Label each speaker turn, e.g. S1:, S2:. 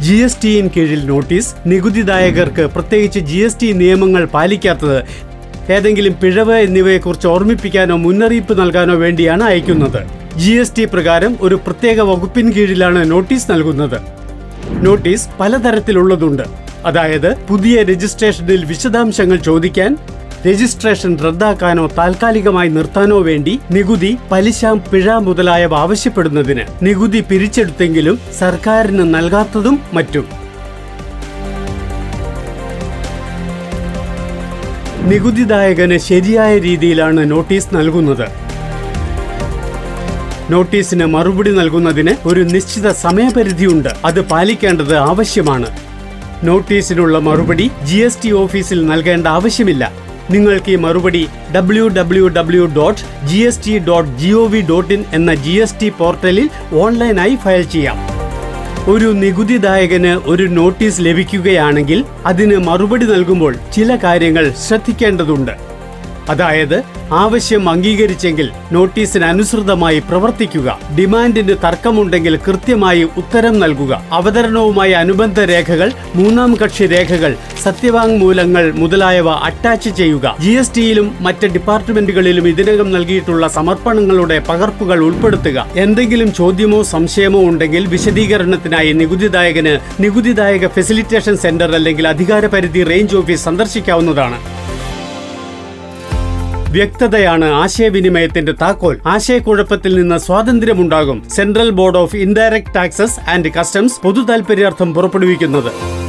S1: G S ടിയിൻ കീഴിൽ notice. നികുതിദായകർക്ക് പ്രത്യേകിച്ച് G S T നിയമങ്ങൾ പാലിക്കാത്തത് ഏതെങ്കിലും പിഴവ് എന്നിവയെക്കുറിച്ച് ഓർമ്മിപ്പിക്കാനോ മുന്നറിയിപ്പ് നൽകാനോ വേണ്ടിയാണ് അയക്കുന്നത്. ജി എസ് ടി പ്രകാരം ഒരു പ്രത്യേക വകുപ്പിൻ കീഴിലാണ് നോട്ടീസ് നൽകുന്നത്. നോട്ടീസ് പലതരത്തിലുള്ളതുണ്ട്. അതായത് പുതിയ രജിസ്ട്രേഷനിൽ വിശദാംശങ്ങൾ ചോദിക്കാൻ രജിസ്ട്രേഷൻ റദ്ദാക്കാനോ താൽക്കാലികമായി നിർത്താനോ വേണ്ടി നികുതി പലിശ പിഴ മുതലായവ ആവശ്യപ്പെടുന്നതിന് നികുതി പിരിച്ചെടുത്തെങ്കിലും സർക്കാരിന് നൽകാത്തതും മറ്റും. നികുതിദായകന് ശരിയായ രീതിയിലാണ് നോട്ടീസ് നൽകുന്നത്. നോട്ടീസിന് മറുപടി നൽകുന്നതിന് ഒരു നിശ്ചിത സമയപരിധിയുണ്ട്. അത് പാലിക്കേണ്ടത് ആവശ്യമാണ്. നോട്ടീസിനുള്ള മറുപടി ജി ഓഫീസിൽ നൽകേണ്ട ആവശ്യമില്ല. നിങ്ങൾക്ക് ഈ മറുപടി W W W dot G S T dot G O V dot in എന്ന ജി എസ് ടി പോർട്ടലിൽ ഓൺലൈനായി ഫയൽ ചെയ്യാം. ഒരു നികുതിദായകന് ഒരു നോട്ടീസ് ലഭിക്കുകയാണെങ്കിൽ അതിന് മറുപടി നൽകുമ്പോൾ ചില കാര്യങ്ങൾ ശ്രദ്ധിക്കേണ്ടതുണ്ട്. അതായത് ആവശ്യം അംഗീകരിച്ചെങ്കിൽ നോട്ടീസിന് അനുസൃതമായി പ്രവർത്തിക്കുക. ഡിമാൻഡിന് തർക്കമുണ്ടെങ്കിൽ കൃത്യമായി ഉത്തരം നൽകുക. അവതരണവുമായി അനുബന്ധ രേഖകൾ മൂന്നാം കക്ഷി രേഖകൾ സത്യവാങ്മൂലങ്ങൾ മുതലായവ അറ്റാച്ച് ചെയ്യുക. ജി എസ് ടിയിലും മറ്റ് ഡിപ്പാർട്ട്മെന്റുകളിലും ഇതിനകം നൽകിയിട്ടുള്ള സമർപ്പണങ്ങളുടെ പകർപ്പുകൾ ഉൾപ്പെടുത്തുക. എന്തെങ്കിലും ചോദ്യമോ സംശയമോ ഉണ്ടെങ്കിൽ വിശദീകരണത്തിനായി നികുതിദായകന് നികുതിദായക ഫെസിലിറ്റേഷൻ സെന്റർ അല്ലെങ്കിൽ അധികാരപരിധി റേഞ്ച് ഓഫീസ് സന്ദർശിക്കാവുന്നതാണ്. വ്യക്തതയാണ് ആശയവിനിമയത്തിന്റെ താക്കോൽ. ആശയക്കുഴപ്പത്തിൽ നിന്ന് സ്വാതന്ത്ര്യമുണ്ടാകും. Central board of indirect taxes and customs പൊതു താൽപര്യാർത്ഥം പുറപ്പെടുവിക്കുന്നത്.